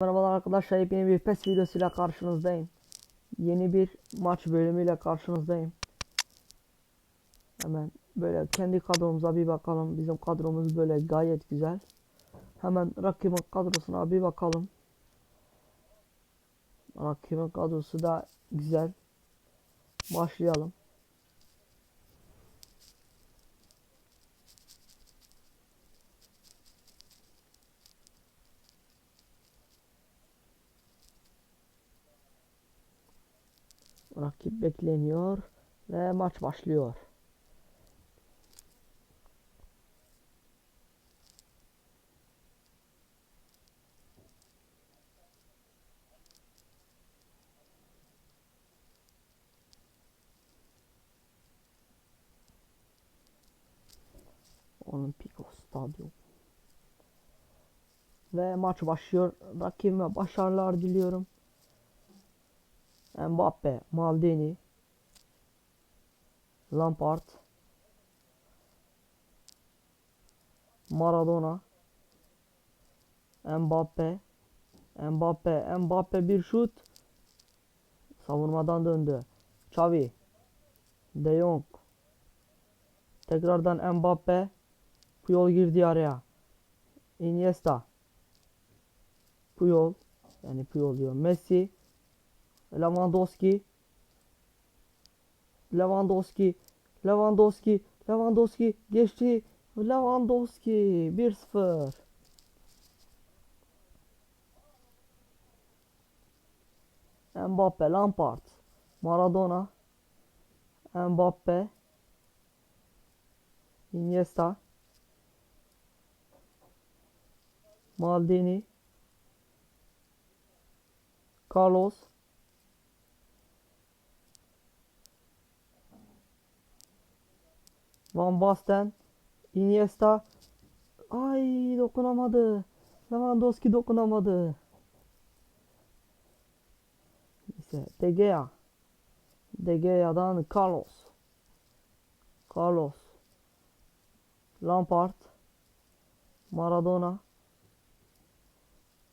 Merhabalar arkadaşlar yepyeni bir PES videosuyla karşınızdayım. Yeni bir maç bölümüyle karşınızdayım. Hemen böyle kendi kadromuza bir bakalım. Bizim kadromuz böyle gayet güzel. Hemen rakibin kadrosuna bir bakalım. Rakibin kadrosu da güzel. Başlayalım. Rakip bekleniyor ve maç başlıyor. Olimpiko Stadyum. Ve maç başlıyor. Rakibime başarılar diliyorum. Mbappe, Maldini, Lampard, Maradona, Mbappe, Mbappe, Mbappe bir şut. Savunmadan döndü. Xavi, De Jong, tekrardan Mbappe, Puyol girdi araya. Iniesta, Puyol, yani Puyol diyor. Messi, Lewandowski. Lewandowski. Lewandowski. Lewandowski geçti. Lewandowski 1-0 Mbappe Lampard Maradona Mbappe Iniesta Maldini Carlos Van Basten, Iniesta. Ay dokunamadı. Lewandowski dokunamadı. Neyse De Gea. De Gea'dan Carlos. Carlos. Lampard. Maradona.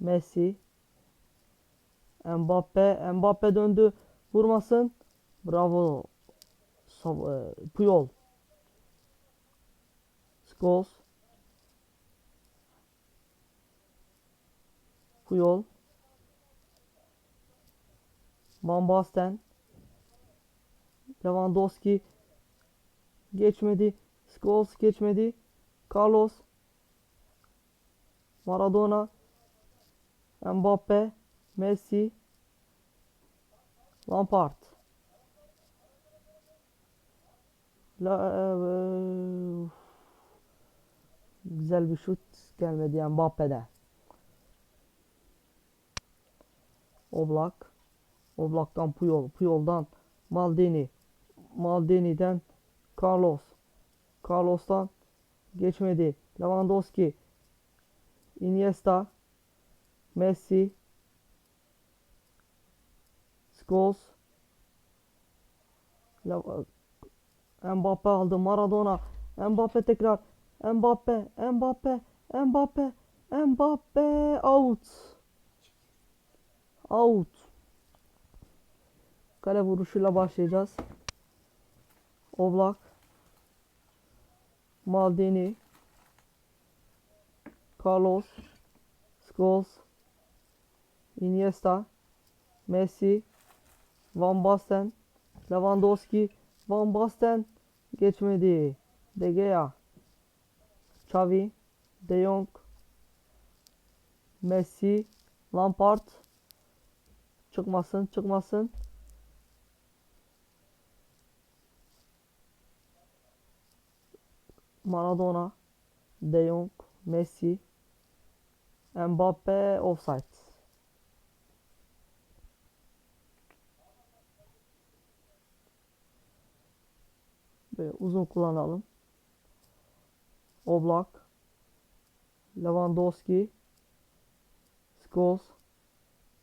Messi. Mbappe. Mbappe döndü. Vurmasın. Bravo. E, Puyol. Scholes. Puyol. Van Basten. Lewandowski. Geçmedi. Scholes geçmedi. Carlos. Maradona. Mbappe. Messi. Lampard. La, eee, Güzel bir şut gelmedi Mbappe'de. Oblak. Oblak'tan Puyol. Puyol'dan Maldini. Maldini'den Carlos. Carlos'tan geçmedi. Lewandowski. Iniesta. Messi. Scholes. Mbappe aldı. Maradona. Mbappe tekrar. Mbappe, Mbappe, Mbappe, Mbappe out. Out. Kale vuruşuyla başlayacağız. Oblak. Maldini. Carlos. Scholes. Iniesta. Messi. Van Basten. Lewandowski. Van Basten. Geçmedi. De Gea. Xavi, De Jong, Messi, Lampard. Çıkmasın, çıkmasın. Maradona, De Jong, Messi, Mbappe offside. Böyle uzun kullanalım. Oblak, Lewandowski, Scholes,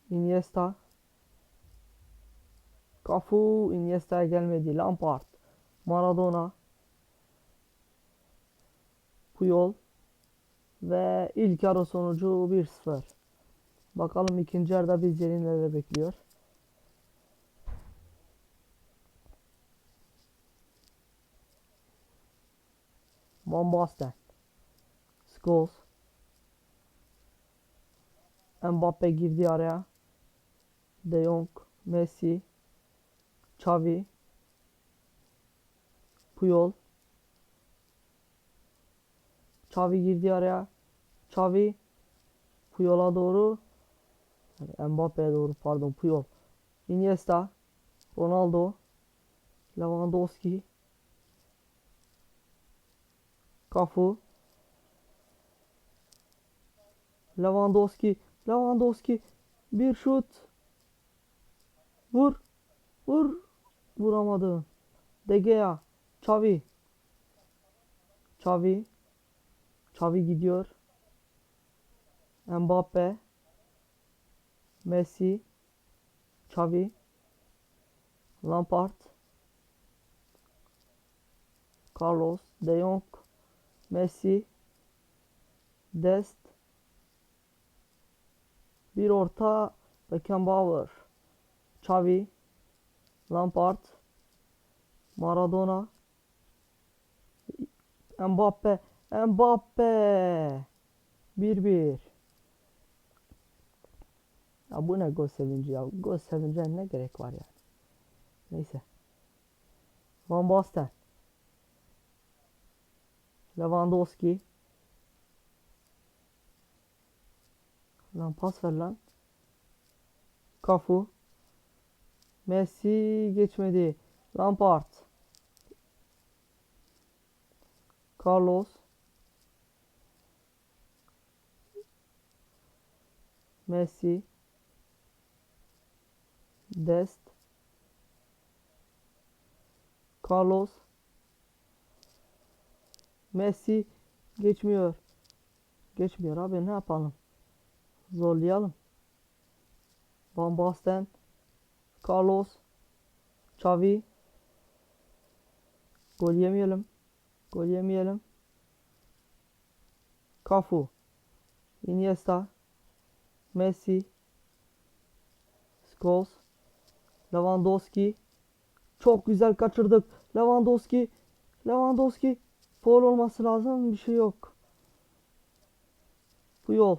Iniesta, Cafu, Iniesta gelmedi, Lampard, Maradona, Puyol ve ilk yarı sonucu 1-0. Bakalım ikinci yarıda bizleri neler bekliyor. Van Basten. Scholes. Mbappe girdi araya. De Jong, Messi, Xavi, Puyol. Xavi girdi araya. Xavi Puyol'a doğru. Mbappe'ye doğru pardon Puyol. Iniesta, Ronaldo, Lewandowski, Cafu, Lewandowski, Lewandowski bir şut. Vur. Vur. Vuramadı. De Gea, Xavi. Xavi. Xavi gidiyor. Mbappe. Messi. Xavi. Lampard. Carlos. De Jong. Messi. Dest. Bir orta. Beckenbauer. Xavi. Lampard. Maradona. Mbappe. Mbappe. 1-1. Ya bu ne gol sevinci ya. Gol sevince ne gerek var yani. Neyse. Van Basten. Lewandowski. Lan pas ver lan. Cafu. Messi geçmedi. Lampard. Carlos. Messi. Dest. Carlos. Messi geçmiyor. Geçmiyor abi ne yapalım? Zorlayalım. Van Basten. Carlos. Xavi. Gol yemeyelim. Gol yemeyelim. Cafu. Iniesta. Messi. Scholes. Lewandowski. Çok güzel kaçırdık. Lewandowski. Lewandowski. Foul olması lazım. Bir şey yok. Bu yol.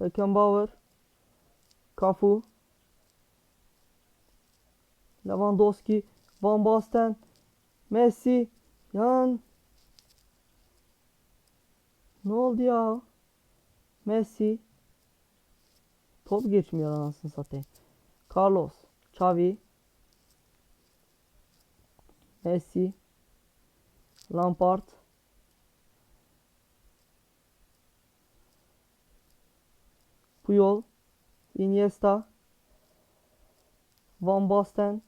Beckenbauer. Cafu. Lewandowski. Van Basten. Messi. Yan. Ne oldu ya? Messi. Top geçmiyor anasını satayım. Carlos. Xavi. Messi. Lampard. Puyol. Iniesta. Van Basten.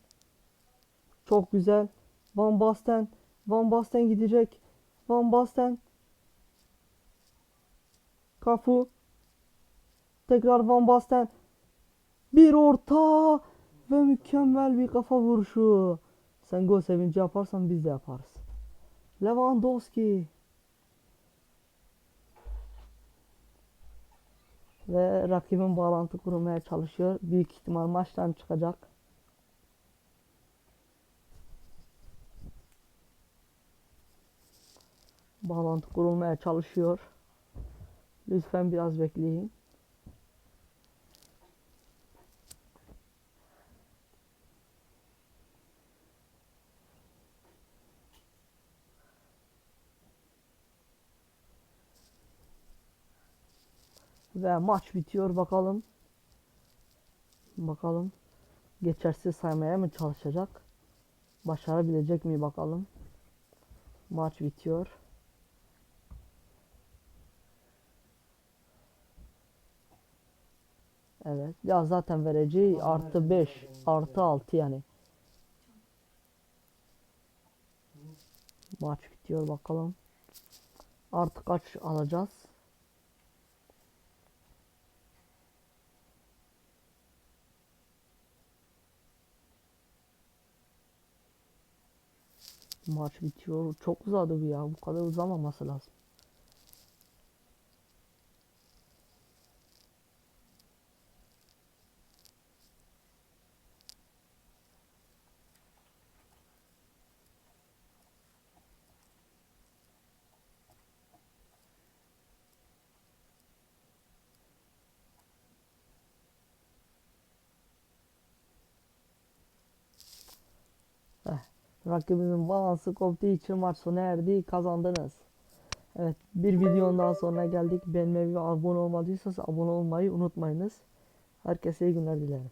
Çok güzel. Van Basten. Van Basten gidecek. Van Basten. Cafu. Tekrar Van Basten. Bir orta ve mükemmel bir kafa vuruşu. Sen gol sevinci yaparsan biz de yaparız. Lewandowski. Ve rakibin bağlantı kurmaya çalışıyor. Büyük ihtimal maçtan çıkacak. Bağlantı kurulmaya çalışıyor. Lütfen biraz bekleyin. Ve maç bitiyor bakalım. Bakalım. Geçersiz saymaya mı çalışacak? Başarabilecek mi bakalım. Maç bitiyor. Evet. Ya zaten vereceği artı 5 artı 6 yani. Maç bitiyor bakalım. Artı kaç alacağız? Maç bitiyor. Çok uzadı bu ya. Bu kadar uzamaması lazım. Rakibimizin balansı koptuğu için maç sona erdi. Kazandınız. Evet bir videonun daha sonuna geldik. Beğenmeyi ve abone olmadıysanız abone olmayı unutmayınız. Herkese iyi günler dilerim.